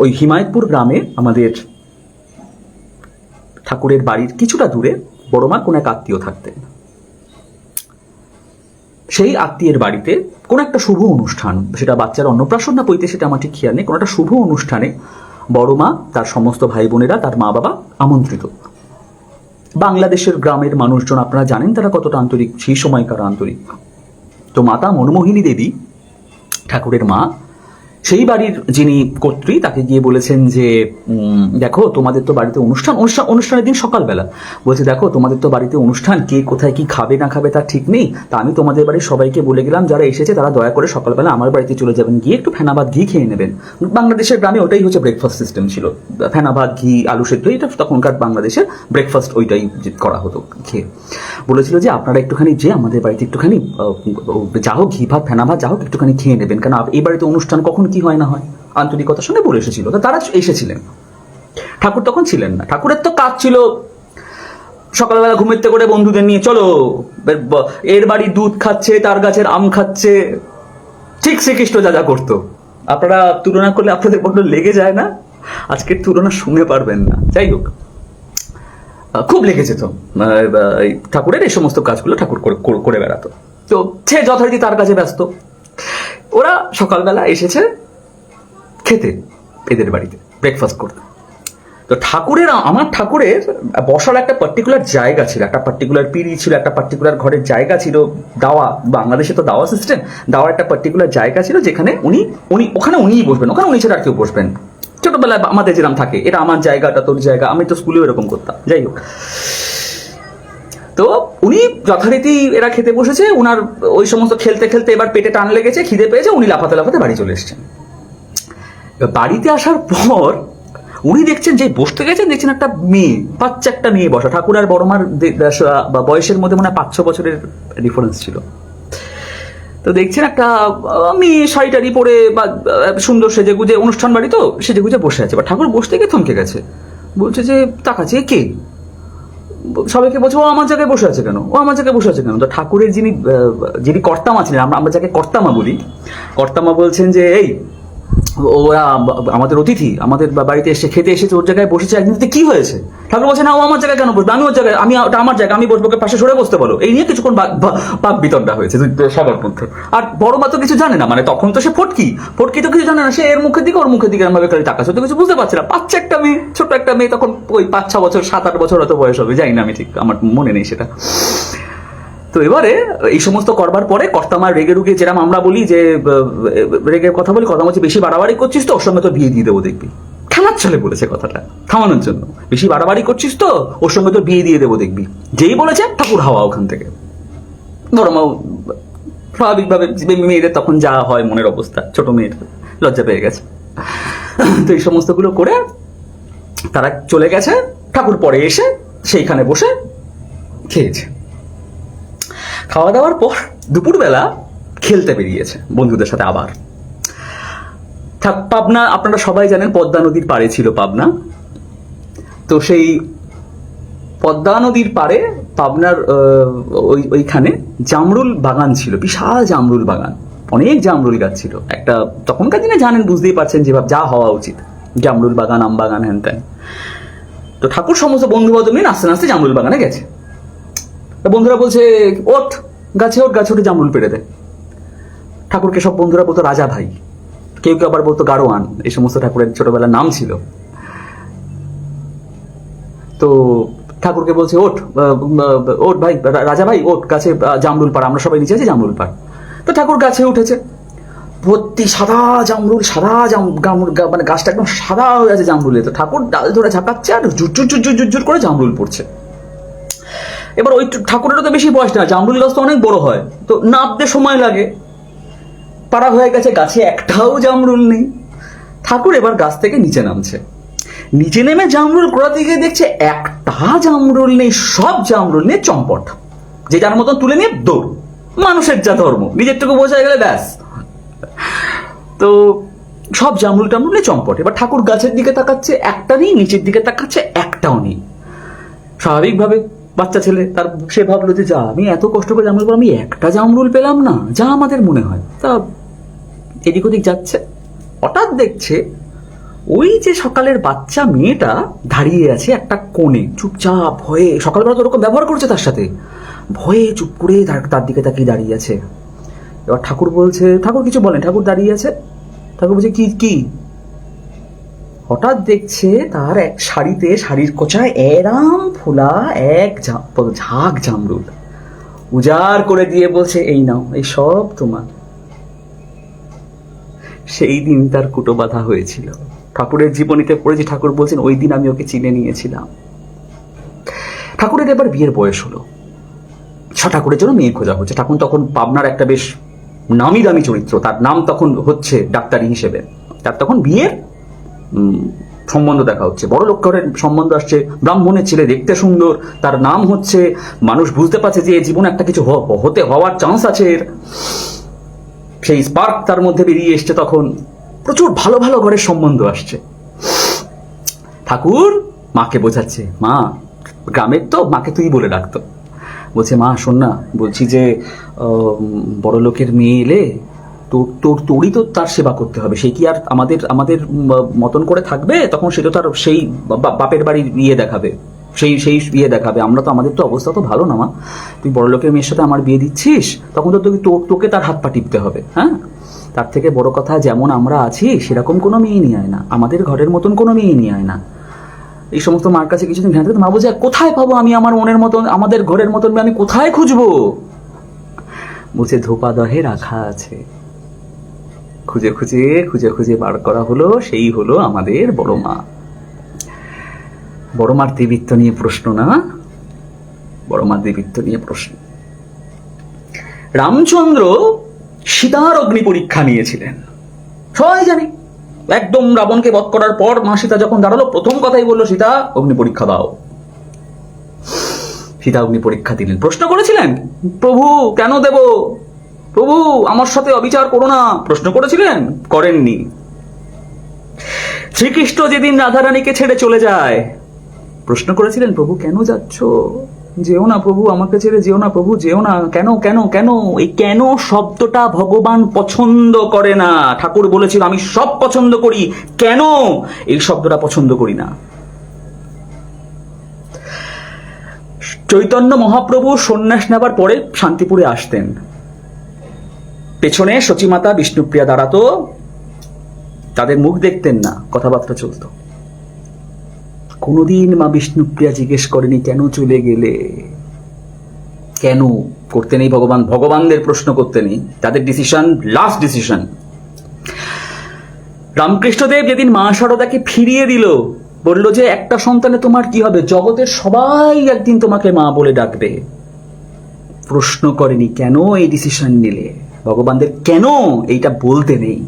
ওই হিমায়তপুর গ্রামে আমাদের ঠাকুরের বাড়ির কিছুটা দূরে বড়মা কোন এক আত্মীয় থাকতেন। সেই আত্মীয়ের বাড়িতে কোন একটা শুভ অনুষ্ঠান, সেটা বাচ্চার অন্নপ্রাশন না পৈতে সেটা আমার ঠিক খেয়াল নেই, কোনো একটা শুভ অনুষ্ঠানে বড় মা, তার সমস্ত ভাই বোনেরা, তার মা বাবা আমন্ত্রিত। বাংলাদেশের গ্রামের মানুষজন আপনারা জানেন তারা কতটা আন্তরিক, সেই সময়কার আন্তরিক। তো মাতা মনমোহিনী দেবী, ঠাকুরের মা সেই বাড়ির যিনি কর্ত্রী, তাকে গিয়ে বলেছেন যে দেখো, তোমাদের তো বাড়িতে অনুষ্ঠান অনুষ্ঠান, অনুষ্ঠানের দিন সকালবেলা। বলছে, দেখো, তোমাদের তো বাড়িতে অনুষ্ঠান, কে কোথায় কি খাবে, না খাবে, তার ঠিক নেই। তা আমি তোমাদের বাড়ির সবাইকে বলে গেলাম, যারা এসেছে, তারা দয়া করে সকালবেলা আমার বাড়িতে চলে যাবেন, গিয়ে একটু ফেনাবাদ ঘি খেয়ে নেবেন। বাংলাদেশের গ্রামে ওটাই হচ্ছে ব্রেকফাস্ট সিস্টেম ছিল। ফেনাবাদ ঘি, আলু সেদ্ধ, এটা তখনকার বাংলাদেশের ব্রেকফাস্ট ওইটাই করা হতো, খেয়ে। বলেছিল যে, আপনারা একটুখানি যে, আমাদের বাড়িতে একটুখানি যা হোক, ঘি ভাত, ফেনা ভাত, যা হোক, একটুখানি খেয়ে নেবেন। কারণ এই বাড়িতে অনুষ্ঠান কখন কি হয় না হয়? আন্তরিকতার সঙ্গে বলে এসেছিল। তো তারা এসেছিলেন। ঠাকুর তখন ছিলেন না। ঠাকুরের তো কাজ ছিল সকালবেলা ঘুমেতে করে বন্ধুদের নিয়ে চলো এর বাড়ি দুধ খাচ্ছে তার গাছের আম খাচ্ছে। ঠিক শ্রীকৃষ্ণ যা যা করতো। আপনারা তুলনা করলে আপনাদের বড্ড লেগে যায় না? আজকের তুলনা শুনে পারবেন না। যাই হোক খুব লেগেছে তো। আহ, ঠাকুরের এই সমস্ত কাজগুলো ঠাকুর করে- করে- করে বেড়াতো। তো সে যথারীতি তার কাছে ব্যস্ত। ওরা সকালবেলা এসেছে খেতে এদের বাড়িতে ব্রেকফাস্ট করতে। তো ঠাকুরের, আমার ঠাকুরের বসার একটা পার্টিকুলার জায়গা ছিল, একটা পার্টিকুলার পিড়ি ছিল, একটা পার্টিকুলার ঘরের জায়গা ছিল, দাওয়া, বাংলাদেশে তো দাওয়া সিস্টেম দাওয়ার একটা পার্টিকুলার জায়গা ছিল যেখানে উনি উনি, ওখানে উনিই বসবেন, ওখানে উনি ছাড়া আর কেউ বসবেন ছোটবেলায় আমাদের যেরকম থাকে, এটা আমার জায়গাটা, তোর জায়গা, আমি তো স্কুলেও এরকম করতাম, যাই হোক। তো উনি যথারীতি এরা খেতে বসেছে, উনার ওই সমস্ত খেলতে খেলতে এবার পেটে টান লেগেছে, খিদে পেয়েছে, উনি লাফাতে লাফাতে বাড়ি চলে এসেছেন। বাড়িতে আসার পর উনি দেখছেন যে বসতে গেছেন, দেখছেন একটা মেয়ে, বাচ্চা একটা মেয়ে বসা। ঠাকুর আর বড়মার দে- দা- বা বয়সের মধ্যে মনে হয় পাঁচ ছ বছরের ডিফারেন্স ছিল। তো দেখছেন একটা মেয়ে শাড়িটারি পরে বা সুন্দর সেজে গুজে অনুষ্ঠান বাড়ি তো সেজে গুজে বসে আছে। বা ঠাকুর বসতে গিয়ে থমকে গেছে। বলছে যে, তাকাচ্ছে কে? সবাইকে বলছে, ও আমার জায়গায় বসে আছে কেন? ও আমার জায়গায় বসে আছে কেন? তো ঠাকুরের যিনি যিনি কর্তামা ছিলেন, আমরা আমরা যাকে কর্তামা বলি, কর্তামা বলছেন যে, এই ওরা আমাদের অতিথি, আমাদের বাড়িতে এসে খেতে এসেছে, ওর জায়গায় বসেছে, একদিন কি হয়েছে? ঠাকুর বলছে, না, ও আমার জায়গায় কেন বসবে? আমি ওর জায়গায়, আমি, ওটা আমার জায়গা, আমি বসবো পাশে সরে বসতে বলো। এই নিয়ে কিছুক্ষণ বাক বিতণ্ডা হয়েছে সবার মধ্যে। আর বড় মা তো কিছু জানে না মানে তখন তো সে ফটকি ফটকি তো কিছু জানে না, সে এর মুখের দিকে, ওর মুখের দিকে এরমভাবে খালি তাকাচ্ছে তো কিছু বুঝতে পারছে না। বাচ্চা একটা মেয়ে, ছোট্ট একটা মেয়ে তখন ওই পাঁচ, ছ বছর, সাত, আট বছর হয়তো বয়স হবে, জানি না আমি ঠিক, আমার মনে নেই সেটা। তো এবারে এই সমস্ত করবার পরে কর্তামার রেগে রুগে যেরাম আমরা বলি যে রেগে কথা বলি, কথা বলছি, বেশি বাড়াবাড়ি করছিস তো, ওর সঙ্গে তো বিয়ে দিয়ে দেবো দেখবি। খেলার ছলে বলেছে কথাটা, থামানোর জন্য। বেশি বাড়াবাড়ি করছিস তো, ওর সঙ্গে তো বিয়ে দিয়ে দেবো দেখবি। যেই বলেছে, ঠাকুর হাওয়া ওখান থেকে। ধর্মাও স্বাভাবিকভাবে মেয়েদের তখন যা হয় মনের অবস্থা, ছোট মেয়ের লজ্জা পেয়ে গেছে। তো এই সমস্তগুলো করে তারা চলে গেছে, ঠাকুর পরে এসে সেইখানে বসে খেয়েছে। খাওয়া দাওয়ার পর দুপুরবেলা খেলতে বেরিয়েছে বন্ধুদের সাথে আবার। পাবনা আপনারা সবাই জানেন, পদ্মা নদীর পাড়ে ছিল পাবনা। তো সেই পদ্মা নদীর পাড়ে পাবনার ওই, ওইখানে জামরুল বাগান ছিল, বিশাল জামরুল বাগান। অনেক জামরুল গাছ ছিল। একটা তখনকার দিনে জানেন, বুঝতেই পারছেন যেভাবে যা হওয়া উচিত। জামরুল বাগান, আম বাগান হ্যান ত্যান। তো ঠাকুর সমস্ত বন্ধু বান্ধব নিয়ে নাচতে নাচতে জামরুল বাগানে গেছে। বন্ধুরা বলছে ওঠ গাছে ওঠ গাছে ওঠে জামরুল পেড়ে দেয় ঠাকুরকে সব বন্ধুরা বলতো রাজা ভাই। কেউ কেউ আবার বলতো গাড়োয়ান। এই সমস্ত ঠাকুরের ছোটবেলার নাম ছিল। তো ঠাকুরকে বলছে আহ, ওঠ ভাই রাজা ভাই ওঠ গাছে জামরুল পাড় আমরা সবাই নিচে আছি জামরুল পাড়। তো ঠাকুর গাছে উঠেছে। ভর্তি সাদা জামরুল সাদা জাম মানে গাছটা একদম সাদা হয়ে আছে জামরুলে। তো ঠাকুর ডাল ধরে ঝাঁকাচ্ছে আর জুজুর জুজুর জুজুর করে জামরুল পড়ছে। এবার ওই ঠাকুরেরও তো বেশি বয়স না, জামরুল গাছ তো অনেক বড় হয়। তো নাবতে সময় লাগে। পাড়া হয়ে গেছে গাছে একটাও জামরুল নেই। ঠাকুর এবার গাছ থেকে নিচে নামছে। নিচে নেমে জামরুল কোড়াতে গিয়ে দেখছে একটা জামরুল নেই, সব জামরুল নিয়ে চম্পট। যে যার মতন তুলে নিয়ে দৌড়। মানুষের যা ধর্ম, নিজেরটুকু বোঝা গেলে ব্যাস। তো সব জামরুল টামরুল নিয়ে চম্পট। এবার ঠাকুর গাছের দিকে তাকাচ্ছে, একটা নেই, নিচের দিকে তাকাচ্ছে, একটাও নেই। স্বাভাবিকভাবে বাচ্চা ছেলে, তার সে ভাবলো যে, যা, আমি এত কষ্ট করে জামরুল আমি একটা জামরুল পেলাম না। যা আমাদের মনে হয়। তা এদিক ওদিক যাচ্ছে। হঠাৎ দেখছে, ওই যে সকালের বাচ্চা মেয়েটা দাঁড়িয়ে আছে একটা কোণে, চুপচাপ ভয়ে, সকালবেলা তো ওরকম ব্যবহার করছে তার সাথে, ভয়ে চুপ করে তার তার দিকে তাকিয়ে দাঁড়িয়ে আছে। এবার ঠাকুর বলছে, ঠাকুর কিছু বলেন, ঠাকুর দাঁড়িয়ে আছে? ঠাকুর বলছে, কি কি? হঠাৎ দেখছে তার এক শাড়িতে, শাড়ির কোচায় এরাম ফোলা, এক ঝাঁক জামরুল। উজাড় করে দিয়ে বলছে, এই নাও, এই সব তোমার। সেই দিন তার কুটো বাঁধা হয়েছিল। ঠাকুরের জীবনীতে পড়েছি, ঠাকুর বলছেন, ওই দিন আমি ওকে চিনে নিয়েছিলাম। ঠাকুরের এবার বিয়ের বয়স হলো। ছ ঠাকুরের জন্য মেয়ে খোঁজা হচ্ছে। ঠাকুর তখন পাবনার একটা বেশ নামি দামি চরিত্র। তার নাম তখন হচ্ছে ডাক্তারি হিসেবে। তার তখন বিয়ের সম্বন্ধ দেখা হচ্ছে। বড় লোক ঘরের সম্বন্ধ আসছে, ব্রাহ্মণের ছেলে দেখতে সুন্দর, তার নাম হচ্ছে, মানুষ বুঝতে পারছে যে জীবনে একটা কিছু হতে হওয়ার চান্স আছে এর। সেই স্পার্ক তার মধ্যে বেরিয়ে এসছে তখন, প্রচুর ভালো ভালো ঘরের সম্বন্ধ আসছে। ঠাকুর, মাকে বোঝাচ্ছে, মা, গ্রামের তো, মাকে তুই বলে ডাকতো বলছে, মা, শোন না, বলছি যে বড় লোকের মেয়ে এলে তোরই তো তার সেবা করতে হবে। সে কি আর আমাদের আমাদের মতন করে থাকবে? তখন সে তো তার সেই বাপের বাড়ির ইয়ে দেখাবে। সেই সেই ইয়ে দেখাবে। আমরা তো, আমাদের তো অবস্থা তো ভালো না মা। তুই বড় লোকের মেয়ের সাথে আমার বিয়ে দিচ্ছিস? তখন তো তোকে তোকে তার হাত পা টিপতে হবে হ্যাঁ? তার থেকে বড় কথা, যেমন আমরা আছি, সেরকম কোনো মেয়ে নিয়ে আয় না। আমাদের ঘরের মতন কোনো মেয়ে নিয়ে আয় না। এই সমস্ত মার কাছে কিছুদিন ঘাঁটতে মা বলছে, কোথায় পাবো আমি আমার মনের মতন, আমাদের ঘরের মতন আমি কোথায় খুঁজবো? বলছে ধোপা দহে রাখা আছে। খুঁজে খুঁজে খুঁজে খুঁজে বার করা হলো, সেই হলো আমাদের বড় মা। বড় মার দেবীত্ব নিয়ে প্রশ্ন না, বড় মার দেবীত্ব নিয়ে প্রশ্ন। রামচন্দ্র সীতার অগ্নি পরীক্ষা নিয়েছিলেন। সবাই জানি, একদম রাবণকে বধ করার পর মা সীতা যখন দাঁড়াল, প্রথম কথাই বলল, সীতা, অগ্নি পরীক্ষা দাও। সীতা অগ্নি পরীক্ষা দিলেন। প্রশ্ন করেছিলেন, প্রভু, কেন দেব? প্রভু, আমার সাথে অবিচার করো না। প্রশ্ন করেছিলেন? করেননি। শ্রীকৃষ্ণ যেদিন রাধারানীকে ছেড়ে চলে যায়, প্রশ্ন করেছিলেন, প্রভু, কেন যাচ্ছ? যেও না প্রভু, আমাকে ছেড়ে যেও না প্রভু, যেও না, কেন কেন কেন? এই কেন শব্দটা ভগবান পছন্দ করে না? ঠাকুর বলেছিল, আমি সব পছন্দ করি। কেন? এই শব্দটা পছন্দ করি না। চৈতন্য মহাপ্রভু সন্ন্যাস নেবার পরে শান্তিপুরে আসতেন। পেছনে সচিমাতা বিষ্ণুপ্রিয়া দাঁড়াতো তাদের মুখ দেখতেন না, কথাবার্তা চলতো। কোনোদিন মা বিষ্ণুপ্রিয়া জিজ্ঞেস করেনি, কেন চলে গেলে? কেন করতে নেই ভগবান? ভগবানদের প্রশ্ন করতে নেই, তাদের ডিসিশন লাস্ট ডিসিশন রামকৃষ্ণদেব যেদিন মা শারদাকে ফিরিয়ে দিল, বলল যে, একটা সন্তানে তোমার কি হবে? জগতের সবাই একদিন তোমাকে মা বলে ডাকবে। প্রশ্ন করেনি, কেন এই ডিসিশন নিলে? ভগবানদের কেন এইটা বলতে নেই?